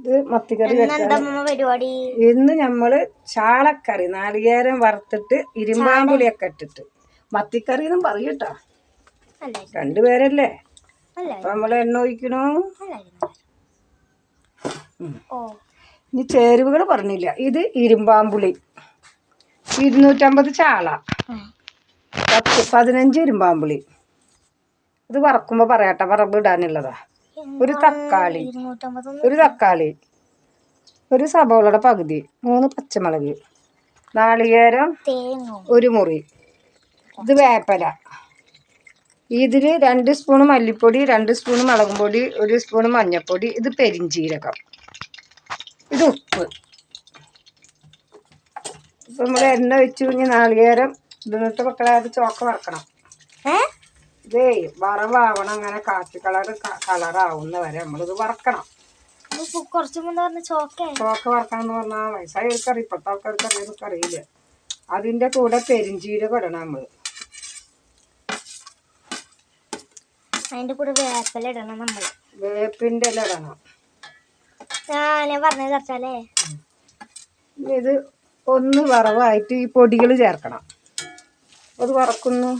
ഇത് മത്തിക്കറി പരിപാടി? ഇന്ന് നമ്മൾ ചാളക്കറി നാളികേരം വറുത്തിട്ട് ഇരുമ്പാമ്പുളിയൊക്കെ ഇട്ടിട്ട്. മത്തിക്കറി എന്നും പറയൂട്ടോ രണ്ടുപേരല്ലേ? അപ്പൊ നമ്മൾ എണ്ണ ഒഴിക്കണോ? ഇനി ചേരുവകൾ പറഞ്ഞില്ല. ഇത് ഇരുമ്പാമ്പുളി. ഇരുന്നൂറ്റമ്പത് ചാള. പത്ത് പതിനഞ്ച് ഇരുമ്പാമ്പുളി. ഇത് വറക്കുമ്പോ പറയാട്ടെ വറവ് ഇടാനുള്ളതാ. ഒരു തക്കാളി ഒരു തക്കാളി ഒരു സബോളയുടെ പകുതി മൂന്ന് പച്ചമുളക് നാളികേരം ഒരു മുറി. ഇത് വേപ്പല. ഇതിൽ രണ്ട് സ്പൂൺ മല്ലിപ്പൊടി രണ്ട് സ്പൂൺ മുളകും പൊടി ഒരു സ്പൂൺ മഞ്ഞൾപ്പൊടി ഇത് പെരിഞ്ചീരകം. ഇത് ഉപ്പ്. ഇപ്പം നമ്മൾ എണ്ണ വെച്ച് കഴിഞ്ഞ് നാളികേരം ഇതിനകത്ത് മക്കളെ അത് ചോക്ക വറക്കണം. ഏ? ഇതേ വറവാവണം അങ്ങനെ കാച്ചു കളർ കളറാവുന്ന വരെ നമ്മളിത് വറക്കണം. കുറച്ച് മുന്നേ പറഞ്ഞ ചോക്കേ. ചോക്ക വറക്കണം എന്ന് പറഞ്ഞാൽ വയസ്സായവർക്ക് കറി ഇപ്പോഴത്തെ ആൾക്കാർക്ക് അറിയാനൊക്കെ അറിയില്ല. അതിന്റെ കൂടെ പെരിഞ്ചീരകം ഇടണം നമ്മൾ അതിന്റെ കൂടെ വേപ്പില ഇടണം നമ്മൾ വേപ്പിന്റെ ഇല ഇടണം. ഞാൻ പറഞ്ഞത് കറച്ചാലേ ഇത് ഒന്ന് വറവായിട്ട് ഈ പൊടികൾ ചേർക്കണം. അത് വറക്കുന്നു.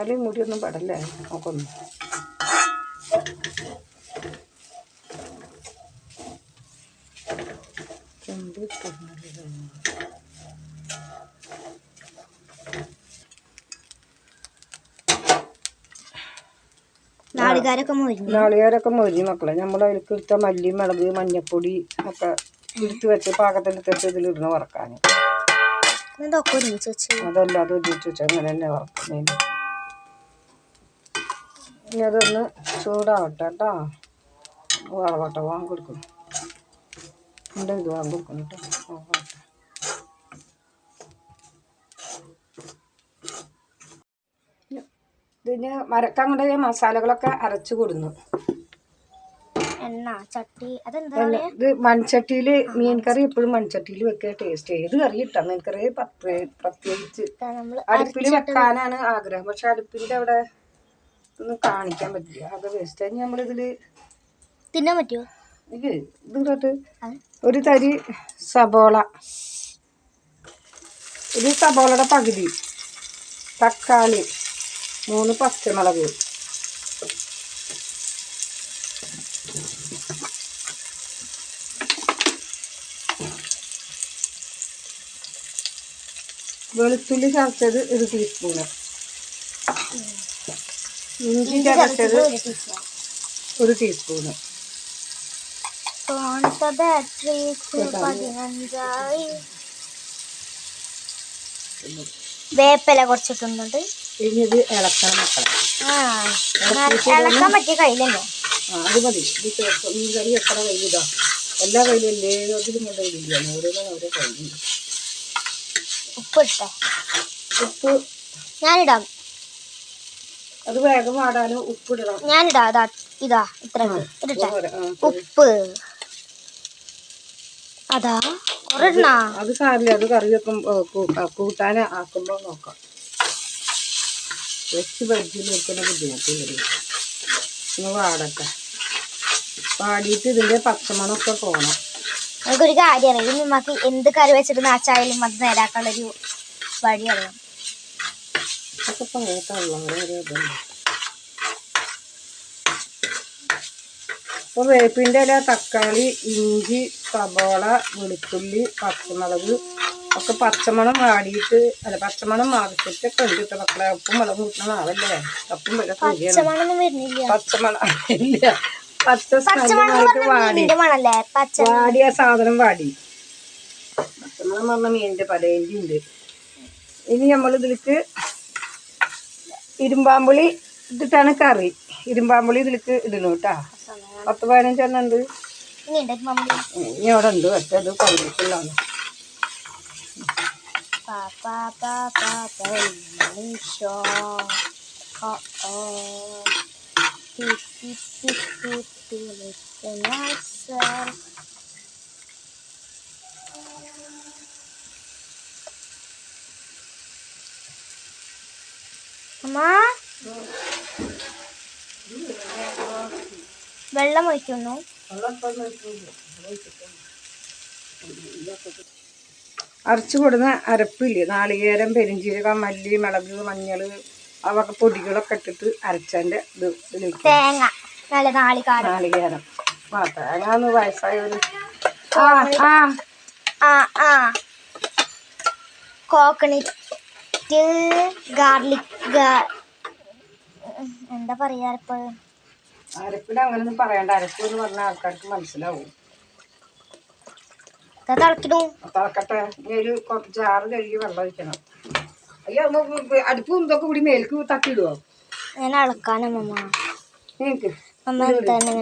തലയും മുടിയൊന്നും പടല്ലേ? നോക്കൊന്നു. ചെമ്പ് നാളികാരൊക്കെ മൊരി മക്കളെ. നമ്മൾ അതിലേക്ക് ഇട്ട മല്ലി മുളക് മഞ്ഞപ്പൊടി ഒക്കെ എടുത്ത് വെച്ച് പാകത്തിലെടുത്തിട്ട് ഇതിലിടുന്ന വറക്കാൻ അതല്ല അത് ഒരുമിച്ച് വെച്ച് അങ്ങനെ തന്നെ വറക്കുന്നതിന്. ഇനി അതൊന്ന് ചൂടാവട്ടെ കേട്ടോ. വളവട്ടെ വാങ്ങി കൊടുക്കും ഉണ്ട് ഇത് വാങ്ങി കൊടുക്കണം കേട്ടോ. വളവട്ടെ. ഇതിന് മരക്കാൻ കൊണ്ട് മസാലകളൊക്കെ അരച്ചു കൊടുന്നു. എണ്ണ ചട്ടി അതെന്താ ഇത് മൺചട്ടിയിൽ മീൻ കറി എപ്പോഴും മൺചട്ടിയിൽ വെക്കുക ടേസ്റ്റ് ഏത് കറി ഇട്ടാ മീൻ കറി പ്രത്യേകിച്ച് അടുപ്പിൽ വെക്കാനാണ് ആഗ്രഹം. പക്ഷെ അടുപ്പിന്റെ അവിടെ ഒന്നും കാണിക്കാൻ പറ്റില്ല. അത് വേസ്റ്റ് കഴിഞ്ഞ് നമ്മളിതിൽ തിന്നാൻ പറ്റുമോ ഇത് ഒരു തരി സബോള. ഒരു സബോളയുടെ പകുതി. തക്കാളി മൂന്ന് പച്ചമുളക്. വെളുത്തുള്ളി ചതച്ചത് ഒരു ടീസ്പൂണ് ഇഞ്ചി ചതച്ചത് ഒരു ടീസ്പൂണ് ഫോണത്തെ ബാറ്ററി പതിനഞ്ചായി. വേപ്പില കുറച്ചിട്ടുണ്ട് ഇനി ഇത് ഇളക്കണം മക്കളെ. ആ ഇളക്കാൻ പറ്റിയ കയ്യിലല്ലേ? ആ അത് മതി. മീൻ കറി എത്ര കയ്യിലിതാ എല്ലാ കയ്യിലും എല്ലാത്തിലും കൊണ്ട് ഇടില്ല ഓരോന്നും ഓരോ കയ്യിൽ ഉപ്പ് ഇട്ടേ ഉപ്പ്. ഞാനിടാം. അത് വേഗം വാടാനും ഉപ്പിടണം. ഞാൻ ഇതാ ഇതാ ഇത്ര ഇട്ടിട്ടെ. ഉപ്പ്. അതാ കുറെ അത് സാരില്ല അത് കറി വെക്കും കൂട്ടാൻ ആക്കുമ്പോൾ നോക്കാം. വെച്ച് പരിചയം വെക്കുന്ന ബുദ്ധിമുട്ടില്ല? ഒന്ന് വാടട്ടെ. വാടിയിട്ട് ഇതിന്റെ പച്ചമണമൊക്കെ പോകണം നമുക്കൊരു കാര്യമാണ് ഇനി നമുക്ക് എന്ത് കറി വെച്ചിട്ട് നാച്ചായാലും അത് നേരാക്കാനുള്ളൊരു വഴി അറിയാം. അതൊക്കെ പഴയത്തുള്ള ഓരോ ഇതുണ്ട് അപ്പോൾ വേപ്പിന്റെ ഇല തക്കാളി ഇഞ്ചി സബോള വെളുത്തുള്ളി പച്ചമുളക് ഒക്കെ പച്ചമണം വാടിയിട്ട് അല്ല പച്ചമണം മാറിച്ചിട്ടൊക്കെ ഉണ്ട് കേട്ടോ മക്കളെ. ഉപ്പും മുളകും കൂട്ടണ ആവല്ലേ ഉപ്പും പച്ചമണം ഇല്ല. പച്ച സ്മെല്ലുമായിട്ട് വാടി. വാടിയ സാധനം വാടി. പച്ചമണം പറഞ്ഞ മീനിന്റെ പലേന്റെ ഉണ്ട്. ഇനി നമ്മൾ ഇതിലേക്ക് ഇരുമ്പാമ്പുളി ഇട്ടിട്ടാണ് കറി ഇരുമ്പാമ്പുളി ഇതിലേക്ക് ഇടണം കേട്ടാ പത്ത് പതിനഞ്ചെണ്ണം ഉണ്ട് ഇനി അവിടെ ഉണ്ട് പക്ഷെ അത് കറിവേപ്പിലാണ് Pa pa pa pa pa Malaysia. Oh oh. Tip tip tip tip tip listen myself. അമ്മ? വെള്ളം ഒഴിക്കുന്നു അരച്ചു കൊടുന്ന അരപ്പില്ലേ? നാളികേരം പെരിഞ്ചീരകം മല്ലി മുളക് മഞ്ഞൾ അവർക്ക് പൊടികളൊക്കെ ഇട്ടിട്ട് അരച്ചതിന്റെ ഇത് ഇതിലേക്ക് തേങ്ങ. നല്ല നാളികാരം. നാളികേരം. ആ തേങ്ങാന്ന് വയസ്സായവര് ആ ആ. ആ ആ. കോക്കനറ്റ് ഗാർലിക് എന്താ പറയാ അരപ്പ്? അരപ്പിന് അങ്ങനൊന്നും പറയണ്ട. അരപ്പ് എന്ന് പറഞ്ഞ ആൾക്കാർക്ക് മനസ്സിലാവും. തിളക്കിടും തിളക്കട്ടെ. ഇനി ഒരു കുറച്ച് ജാറ് കഴുകി വെള്ളം ഒഴിക്കണം. അയ്യോ നമുക്ക് അടുപ്പും ഇതൊക്കെ കൂടി മേലേക്ക് തട്ടിയിടുവോ? ഞാൻ അളക്കാനമ്മ നിങ്ങൾക്ക്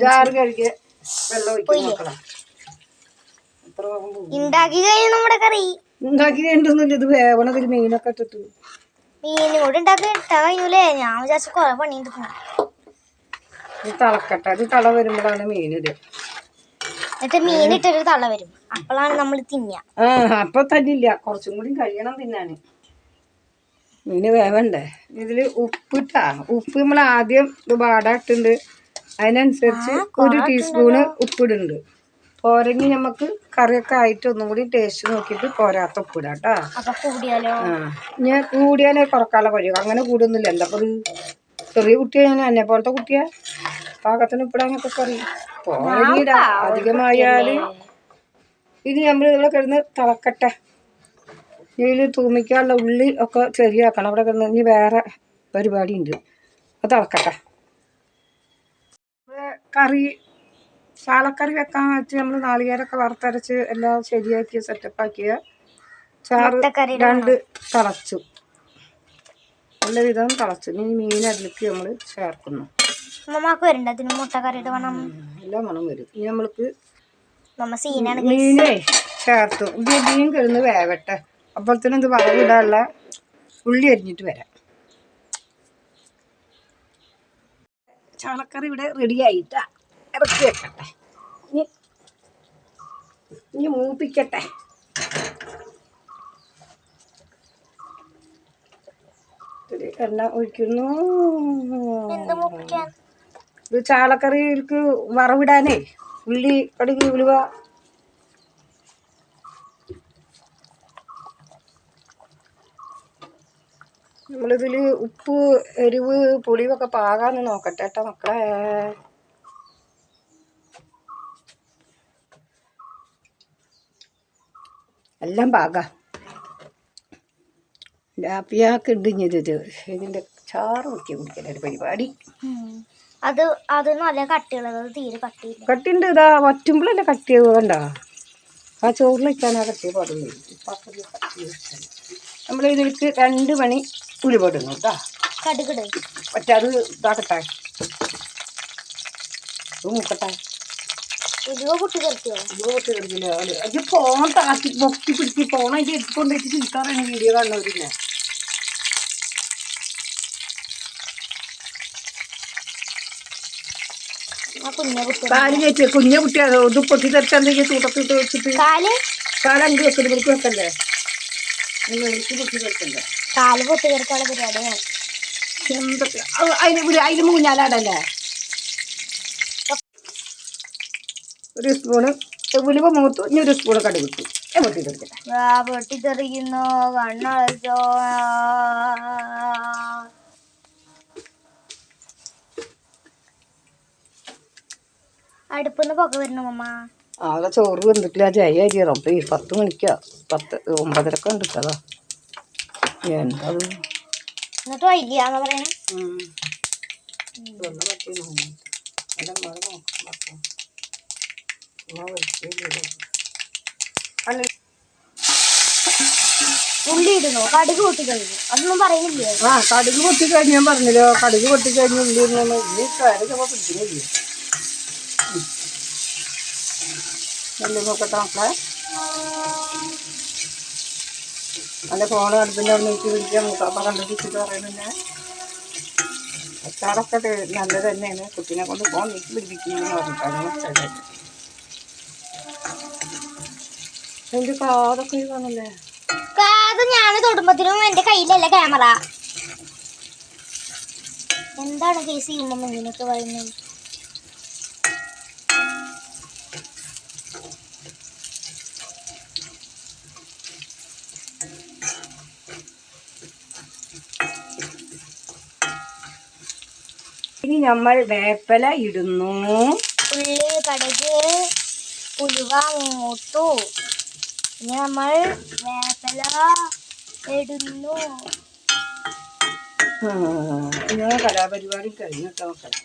ജാറ് കഴുകിയ വെള്ളം ഉണ്ടാക്കി കഴിഞ്ഞു നമ്മുടെ കറി. ഉണ്ടാക്കി കഴിഞ്ഞിട്ടൊന്നുമില്ല ഇത് വേവണതിൽ മീനൊക്കെ ഇട്ടിട്ട്. മീനും കൂടി ഉണ്ടാക്കി ഇട്ടാ ഞാൻ വിചാരിച്ച കൊറേ പണിയുണ്ട് ഇത് തിളക്കട്ടെ. ഇത് തള വരുമ്പോഴാണ് മീനിത് എന്നിട്ട് മീൻ ഇട്ടൊരു തള്ള വരും. അപ്പോഴാണ് നമ്മൾ തിന്നുക. ആ അപ്പൊ തന്നില്ല കുറച്ചും കൂടി കഴിയണം തിന്നാന്. മീന് വേവണ്ടേ? ഇതിൽ ഉപ്പിട്ടാ. ഉപ്പ് നമ്മൾ ആദ്യം ഇത് വാടാട്ടുണ്ട് അതിനനുസരിച്ച് ഒരു ടീസ്പൂണ് ഉപ്പിടുന്നുണ്ട്. പോരെങ്കി നമുക്ക് കറിയൊക്കെ ആയിട്ട് ഒന്നും കൂടി ടേസ്റ്റ് നോക്കിയിട്ട് പോരാത്ത ഉപ്പിടാം കേട്ടോ ഞാൻ കൂടിയാലേ കുറക്കാനുള്ള കഴിയും അങ്ങനെ കൂടുന്നില്ല എന്താ പറയുക ചെറിയ കുട്ടിയെ ഞാൻ എന്നെ പോലത്തെ കുട്ടിയാ? പാകത്തിന് ഉപ്പിടാനൊക്കെ കറി പോരങ്ങിടാ അധികമായാൽ ഇനി നമ്മൾ ഇവിടെ കിടന്ന് തിളക്കട്ടെ. ഇതിൽ തൂമിക്കാനുള്ള ഉള്ളി ഒക്കെ ശരിയാക്കണം അവിടെ കിടന്ന് ഇനി വേറെ പരിപാടി ഉണ്ട് അത് തിളക്കട്ടെ. കറി ചാളക്കറി വെക്കാൻ വെച്ച് നമ്മൾ നാളികേരൊക്കെ വറുത്തരച്ച് എല്ലാം ശരിയാക്കി സെറ്റപ്പാക്കിയ ചാറ് രണ്ട് തിളച്ചു. നല്ല വിധം തിളച്ചു. ഇനി മീൻ അതിലേക്ക് നമ്മൾ ചേർക്കുന്നു. വരണ്ട അതിന് മുട്ടക്കറിയുടെ വേണം എല്ലാം മണം വരും. ഇനി നമ്മൾക്ക് നമ്മ സീനാണ് മീനേ ചേർത്തു. ഇത് മീൻ കിടന്ന് വേവട്ടെ. അപ്പോഴത്തേനും ഇത് വറവിടാനുള്ള ഉള്ളി അരിഞ്ഞിട്ട് വരാം. ചാളക്കറി ഇവിടെ റെഡി ആയിട്ടാ. ഇറക്കി വെക്കട്ടെ. ഇനി ഇനി മൂപ്പിക്കട്ടെ. എണ്ണ ഒഴിക്കുന്നു. ഇത് ചാളക്കറിക്ക് വറവിടാനേ. ഉള്ളി കടുക് ഉലുവ. നമ്മളിതിൽ ഉപ്പ് എരിവ് പുളിയൊക്കെ പാകാന്ന് നോക്കട്ടെ കേട്ടോ മക്കളെ. എല്ലാം പാകാ. ലാപ്പിയാക്ക് ഇടിഞ്ഞത് ഇത്. ഇതിന്റെ ചാറ് കുടിക്കാൻ കുടിക്കലൊരു പരിപാടി. അത് അത് നല്ല കട്ടിയുള്ളത് അത് തീരെ കട്ടി കട്ടിണ്ട് ഇതാ വറ്റുമ്പോഴല്ലേ കട്ടി വേണ്ട ആ ചോറിൽ ആ കട്ടി പാടുള്ളൂ നമ്മൾ ഇതിലേക്ക് രണ്ട് മണി ഉരുപെടുന്നു കേട്ടോ. കടുകിട് മറ്റേ അത് ഇതാക്കട്ടെ? ഇത് മൂക്കട്ടെ? അത് ഫോൺ താക്കി പൊക്കി പിടിച്ച് ഫോൺ അതിന്റെ എടുത്തുകൊണ്ടിട്ട് ചിരിക്കാറാണ് വീഡിയോ കാണുന്നവരിന്നെ ആ കുഞ്ഞ കുട്ടി കാൽ കയറ്റി കുഞ്ഞ കുട്ടി അത് ഇത് പൊട്ടി തെറിച്ചെന്തെങ്കിൽ തൂട്ടത്തിട്ട് വെച്ചിട്ട് കാൽ? കാലഞ്ച് വെക്കൽ വെക്കല്ലേ വിളിക്ക് പൊട്ടി തെറിക്കണ്ടേ? കാൽ പൊട്ടി കറിക്കുള്ള പരിപാടിയാണ്. എന്തൊക്കെ? അതിന് അതിന് മൂഞ്ഞാലാടല്ലേ ഒരു സ്പൂണ് ഉലുവ മൂത്തു. ഇനി ഒരു സ്പൂണ് കടുക് കിട്ടി ഞാൻ പൊട്ടിത്തെറിക്കുന്നു കണ്ണടച്ചോ. അടുപ്പിന്ന് പുക വരുന്നു മമ്മ ആകെ ചോറ് വന്നിട്ടില്ല ജയ അരി റബ്ബേ പത്ത് മണിക്കാ. പത്ത് ഒമ്പതരക്ക ഉണ്ട് അതാ? എന്തത് എന്നിട്ട് വൈകിയാന്ന് പറയണേ. ഉള്ളി ഇടുന്നു കടുക് പൊട്ടി കഴിഞ്ഞു. അതൊന്നും പറയുന്നില്ലേ ആ കടുക് പൊട്ടി കഴിഞ്ഞ് ഞാൻ പറഞ്ഞല്ലോ കടുക് ഉള്ളി കയറി നല്ല നോക്കട്ടെ മക്കളെ? അല്ല ഫോൺ അടുപ്പിന്റെ അവിടെ നീക്കി പിടിക്കാൻ അച്ചാറൊക്കെ നല്ലത് തന്നെയാണ്. കുട്ടീനെ കൊണ്ട് ഫോൺ നീക്കി പിടിപ്പിക്കുന്നു പറഞ്ഞിട്ടാണ് എന്റെ കാതൊക്കെ വന്നല്ലേ കാത് ഞാൻ തൊടുമ്പത്തിനും എന്റെ കയ്യിലല്ല ക്യാമറ എന്താണ് കേസ് ചെയ്യുമ്പോൾ ഇങ്ങനെയൊക്കെ പറയുന്നത്? ഇനി നമ്മൾ വേപ്പല ഇടുന്നു. ഉള്ളി കടുക് ഉലുവ മൂത്തു ഇനി നമ്മൾ വേപ്പല ഇടുന്നു. ഇങ്ങനെ കലാപരിപാടി കഴിഞ്ഞിട്ട് നോക്കണം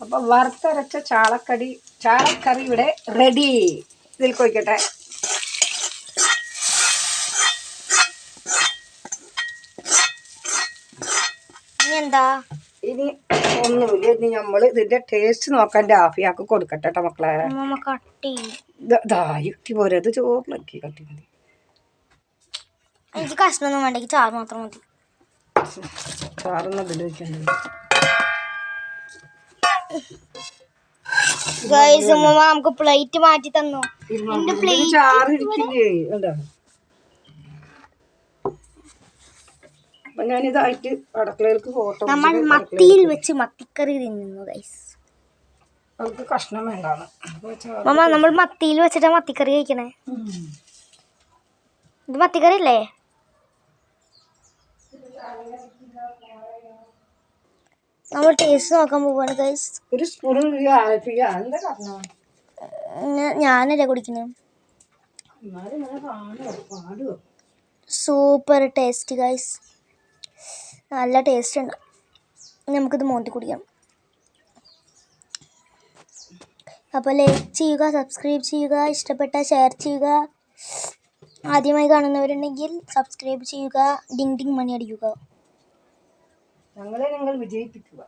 അപ്പൊ വറുത്തരച്ച ചാളക്കടി ചാളക്കറി ഇവിടെ റെഡി ഇതിൽ കൊയ്ക്കട്ടെ. എന്താ? ഇനി ഒന്നുമില്ല. ഇനി നമ്മൾ ഇതിന്റെ ടേസ്റ്റ് നോക്കാൻ രാഫിയാക്ക് കൊടുക്കട്ടെ ട്ടോ മക്കളെ കട്ടി ദായുക്തി പോരെ. അത് ചോറിലക്കി കട്ടി മതി എനിക്ക് കഷ്ണമൊന്നും വേണ്ട. എനിക്ക് ചാറ് മാത്രം മതി. ചാറൊന്നും അതിൽ ഉമ്മ നമുക്ക് പ്ലേറ്റ് മാറ്റി തന്നു? ചാറ് ഇരിക്കില്ലേ? എന്താ അപ്പൊ ഞാനിതായിട്ട് അടുക്കളയിലേക്ക് ഫോട്ടോ നമ്മൾ മത്തിയിൽ വെച്ച് മത്തിക്കറി തിന്നുന്നു ഗൈസ് അവർക്ക് കഷ്ണം വേണ്ടാണ് മമ്മ നമ്മൾ മത്തിയിൽ വെച്ചിട്ടാ മത്തിക്കറി കഴിക്കണേ. ഇത് മത്തിക്കറി അല്ലേ? നമ്മൾ ടേസ്റ്റ് നോക്കാൻ പോവാണ് ഗൈസ് ഒരു സ്പൂൺ ഞാനല്ലേ കുടിക്കുന്നത് സൂപ്പർ ടേസ്റ്റ് ഗൈസ് നല്ല ടേസ്റ്റ് ഉണ്ട്. നമുക്കിത് മോന്തി കുടിക്കാം. അപ്പോൾ ലൈക്ക് ചെയ്യുക സബ്സ്ക്രൈബ് ചെയ്യുക ഇഷ്ടപ്പെട്ട ഷെയർ ചെയ്യുക. ആദ്യമായി കാണുന്നവരുണ്ടെങ്കിൽ സബ്സ്ക്രൈബ് ചെയ്യുക ഡിങ് ഡിങ് മണി അടിക്കുക. ഞങ്ങളെ നിങ്ങൾ വിജയിപ്പിക്കുക.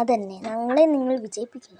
അതന്നെ. ഞങ്ങളെ നിങ്ങൾ വിജയിപ്പിക്കുക.